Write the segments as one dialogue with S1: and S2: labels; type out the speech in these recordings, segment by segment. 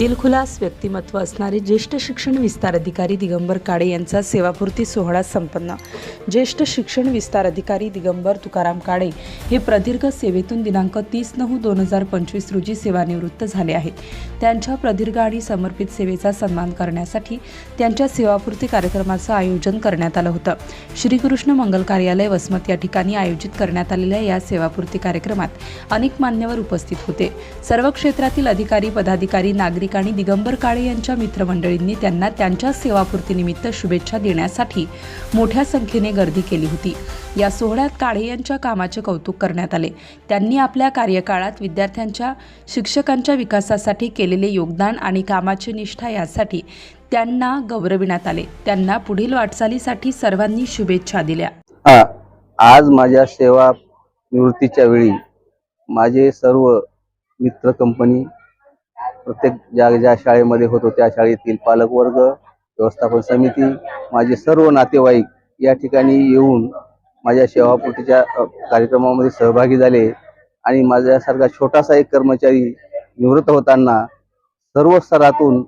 S1: दिलखुलास व्यक्तिमत्व असणारे ज्येष्ठ शिक्षण विस्तार अधिकारी दिगंबर काळे यांचा सेवापूर्ती सोहळा संपन्न. ज्येष्ठ शिक्षण विस्तार अधिकारी दिगंबर तुकाराम काळे हे प्रदीर्घ सेवेतून दिनांक तीस नऊ दोन हजार पंचवीस रोजी सेवानिवृत्त झाले आहेत. त्यांच्या प्रदीर्घ आणि समर्पित सेवेचा सन्मान करण्यासाठी त्यांच्या सेवापूर्ती कार्यक्रमाचं आयोजन करण्यात आलं होतं. श्रीकृष्ण मंगल कार्यालय वसमत या ठिकाणी आयोजित करण्यात आलेल्या या सेवापूर्ती कार्यक्रमात अनेक मान्यवर उपस्थित होते. सर्व क्षेत्रातील अधिकारी पदाधिकारी नागरिक ठिकाणी दिगंबर काळे यांच्या मित्रमंडळींनी त्यांना त्यांच्या सेवापूर्तीनिमित्त शुभेच्छा देण्यासाठी मोठ्या संख्येने गर्दी केली होती. या सोहळ्यात काळे यांच्या कामाचे कौतुक करण्यात आले. त्यांनी आपल्या कार्यकाळात विद्यार्थ्यांच्या शिक्षकांच्या विकासासाठी केलेले योगदान आणि कामाची निष्ठा यासाठी त्यांना गौरविण्यात आले. त्यांना पुढील वाटचालीसाठी सर्वांनी शुभेच्छा दिल्या.
S2: आज माझ्या सेवा निवृत्तीच्या वेळी माझे सर्व मित्र कंपनी प्रत्येक ज्या ज्या शाळेमध्ये होतो त्या शाळेतील पालकवर्ग व्यवस्थापन समिती माझे सर्व नातेवाईक या ठिकाणी येऊन माझ्या सेवापूर्तीच्या कार्यक्रमामध्ये सहभागी झाले आणि माझ्यासारखा छोटासा एक कर्मचारी निवृत्त होताना सर्व स्तरातून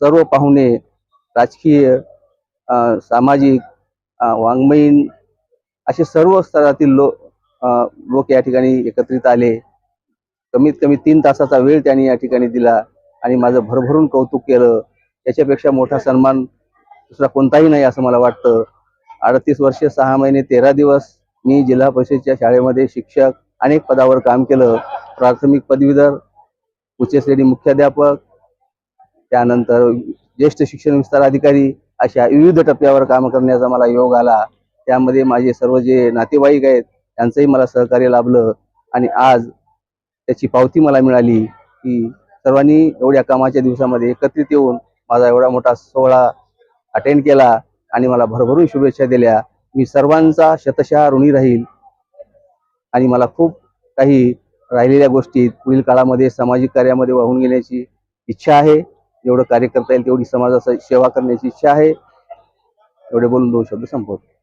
S2: सर्व पाहुणे राजकीय सामाजिक वाङ्मयीन असे सर्व स्तरातील लोक लोक या ठिकाणी एकत्रित आले. कमीत कमी तीन तासाचा वेळ त्यांनी या ठिकाणी दिला आणि माझं भरभरून कौतुक केलं. त्याच्यापेक्षा मोठा सन्मान दुसरा कोणताही नाही असं मला वाटतं. अडतीस वर्ष सहा महिने तेरा दिवस मी जिल्हा परिषदेच्या शाळेमध्ये शिक्षक अनेक पदावर काम केलं. प्राथमिक पदवीधर उच्च श्रेणी मुख्याध्यापक त्यानंतर ज्येष्ठ शिक्षण विस्तार अधिकारी अशा विविध टप्प्यावर काम करण्याचा मला योग आला. त्यामध्ये माझे सर्व जे नातेवाईक आहेत त्यांचंही मला सहकार्य लाभलं आणि आज त्याची पावती मला मिळाली की सर्वांनी एवढ्या कामाच्या दिवसामध्ये एकत्रित येऊन माझा एवढा मोठा सोहळा अटेंड केला आणि मला भरभरून शुभेच्छा दिल्या. मी सर्वांचा शतशः ऋणी राहील. आणि मला खूप काही राहिलेल्या गोष्टीत पुढील काळामध्ये सामाजिक कार्यामध्ये वाहून घेण्याची इच्छा आहे. जेवढं कार्य करता येईल तेवढी समाजाची सेवा करण्याची इच्छा आहे. एवढे बोलून दोन शब्द संपवतो.